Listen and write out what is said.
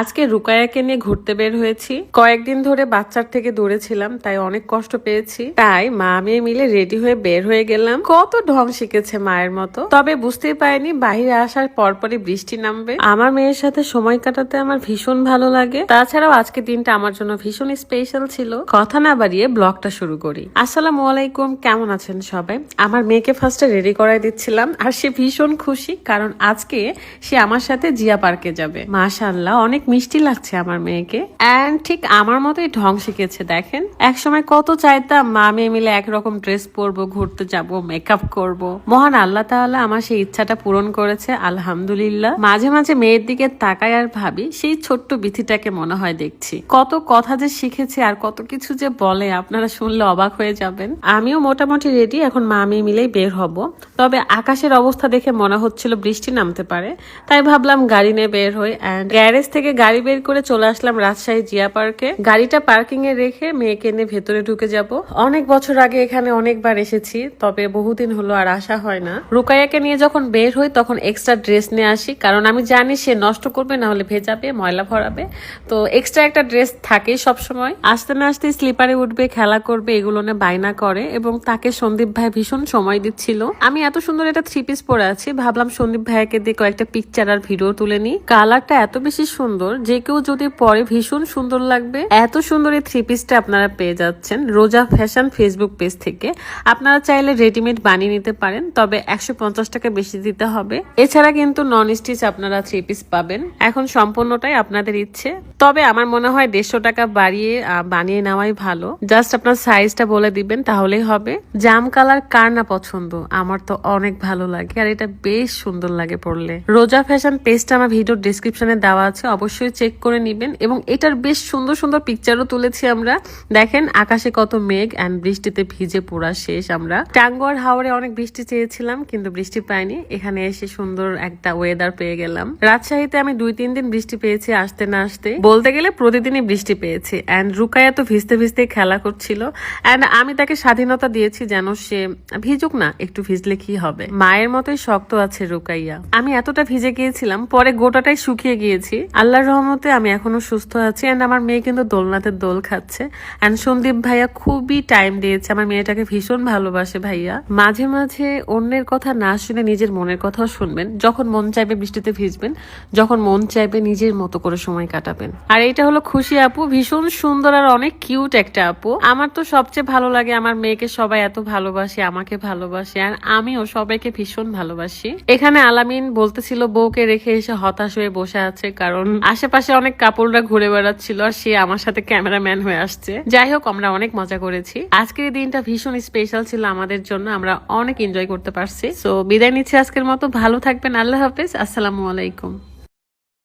আজকে রুকায়াকে নিয়ে ঘুরতে বের হয়েছি। কয়েকদিন ধরে বাচ্চার থেকে দূরে ছিলাম, তাই অনেক কষ্ট পেয়েছি। তাই মা মেয়ে মিলে রেডি হয়ে বের হয়ে গেলাম। কত ঢং শিখেছে মায়ের মতো। তবে বুঝতেই পারিনি বাইরে আসার পরপরই বৃষ্টি নামবে। আমার মেয়ের সাথে সময় কাটাতে আমার ভীষণ ভালো লাগে। তাছাড়াও আজকে দিনটা আমার জন্য ভীষণ স্পেশাল ছিল। কথা না বাড়িয়ে ব্লগটা শুরু করি। আসসালামু আলাইকুম, কেমন আছেন সবাই? আমার মেয়েকে ফার্স্টে রেডি করাই দিচ্ছিলাম, আর সে ভীষণ খুশি, কারণ আজকে সে আমার সাথে জিয়া পার্কে যাবে। মাশাআল্লাহ, অনেক মিষ্টি লাগছে আমার মেয়েকে। অ্যান্ড ঠিক আমার মতোই ঢং শিখেছে, দেখেন। একসময় কত চাইতাম মা মেয়ে মিলে একরকম ড্রেস পরবো, ঘুরতে যাব মেকআপ করব। মহান আল্লাহ তাআলা আমার সেই ইচ্ছাটা পূরণ করেছে, আলহামদুলিল্লাহ। মাঝে মাঝে মেয়ের দিকে তাকাই আর ভাবি, সেই ছোট্ট বিথিটাকে মনে হয় দেখছি। কত কথা যে শিখেছে আর কত কিছু যে বলে, আপনারা শুনলে অবাক হয়ে যাবেন। আমিও মোটামুটি রেডি এখন মা মেয়ে মিলেই বের হব। তবে আকাশের অবস্থা দেখে মনে হচ্ছিল বৃষ্টি নামতে পারে, তাই ভাবলাম গাড়ি নিয়ে বের হই। অ্যান্ড গ্যারেজ থেকে গাড়ি বের করে চলে আসলাম রাজশাহী জিয়া পার্কে। গাড়িটা পার্কিং এ রেখে মেয়েকে নিয়ে ভেতরে ঢুকে যাব। অনেক বছর আগে এখানে অনেকবার এসেছি, তবে বহুদিন হলো আর আসা হয় না। রুকাইয়াকে নিয়ে যখন বের হই, তখন এক্সট্রা ড্রেস নিয়ে আসি, কারণ আমি জানি সে নষ্ট করবে, না হলে ভেজাবে ময়লা ভরাবে। তো এক্সট্রা একটা ড্রেস থাকে সব সময় আসতে না আসতে স্লিপারে উঠবে, খেলা করবে, এগুলো নিয়ে বায়না করে, এবং তাকে সন্দীপ ভাই ভীষণ সময় দিচ্ছিল। আমি এত সুন্দর একটা থ্রি পিস পরে আছি, ভাবলাম সন্দীপ ভাইকে দিয়ে কয়েকটা পিকচার আর ভিডিও তুলে নিই। কালারটা এত বেশি সুন্দর যে কেউ যদি পরে ভীষণ সুন্দর লাগবে, এত সুন্দর এই থ্রি পিসটা আপনারা পেয়ে যাচ্ছেন রোজা ফ্যাশন ফেসবুক পেজ থেকে। আপনারা চাইলে রেডিমেড বানিয়ে নিতে পারেন, তবে একশো পঞ্চাশ টাকা বেশি দিতে হবে। এছাড়া কিন্তু নন স্টিচ আপনারা থ্রি পিস পাবেন। এখন সম্পূর্ণটাই আপনাদের ইচ্ছে। তবে আমার মনে হয় দেড়শো টাকা বাড়িয়ে বানিয়ে নেওয়াই ভালো। জাস্ট আপনার সাইজটা বলে দিবেন, তাহলেই হবে। জাম কালার কার না পছন্দ? আমার তো অনেক ভালো লাগে, আর এটা বেশ সুন্দর লাগে পড়লে রোজা ফ্যাশন পেজটা আমার ভিডিওর ডিসক্রিপশনে দেওয়া আছে, অবশ্যই চেক করে নিবেন এবং এটার বেশ সুন্দর সুন্দর পিকচারও তুলেছি আমরা। দেখেন, আকাশে কত মেঘ অ্যান্ড বৃষ্টিতে ভিজে পুরা শেষ আমরা। টাঙ্গুয়ার হাওড়ে অনেক বৃষ্টি চেয়েছিলাম, কিন্তু বৃষ্টি পাইনি। এখানে এসে সুন্দর একটা ওয়েদার পেয়ে গেলাম। রাজশাহীতে আমি দুই তিন দিন বৃষ্টি পেয়েছি আসতে না আসতে। বলতে গেলে প্রতিদিনই বৃষ্টি পেয়েছি। অ্যান্ড রুকায়া তো ভিজতে ভিজতে খেলা করছিল। অ্যান্ড আমি তাকে স্বাধীনতা দিয়েছি যেন সে ভিজুক না, একটু ভিজলে কি হবে? মায়ের মতোই শক্ত আছে রুকাইয়া। আমি এতটা ভিজে গিয়েছিলাম, পরে গোটাটাই শুকিয়ে গিয়েছি। আল্লাহর রহমতে আমি এখনও সুস্থ আছি অ্যান্ড আমার মেয়ে কিন্তু দোলনাতে দোল খাচ্ছে। অ্যান্ড সন্দীপ ভাইয়া খুবই টাইম দিয়েছে। আমার মেয়েটাকে ভীষণ ভালোবাসে ভাইয়া। মাঝে মাঝে অন্যের কথা না শুনে নিজের মনের কথাও শুনবেন। যখন মন চাইবে বৃষ্টিতে ভিজবেন, যখন মন চাইবে নিজের মতো করে সময় কাটাবেন। আর এটা হলো খুশি আপু, ভীষণ সুন্দর আর অনেক কিউট একটা আপু। আমার তো সবচেয়ে ভালো লাগে আমার মেয়েকে সবাই এত ভালোবাসে, আমাকে ভালোবাসে আর আমিও সবাইকে ভীষণ ভালোবাসি। এখানে আলামিন বলতেছিল, বউকে রেখে এসে হতাশ হয়ে বসে আছে কারণ আশেপাশে অনেক কাপড়রা ঘুরে বেড়াচ্ছিল আর সে আমার সাথে ক্যামেরাম্যান হয়ে আসছে। যাই হোক, আমরা অনেক মজা করেছি। আজকের দিনটা ভীষণ স্পেশাল ছিল আমাদের জন্য। আমরা অনেক এনজয় করতে পারছি। তো বিদায় নিচ্ছি আজকের মতো। ভালো থাকবেন। আল্লাহ হাফেজ। আসসালামু আলাইকুম।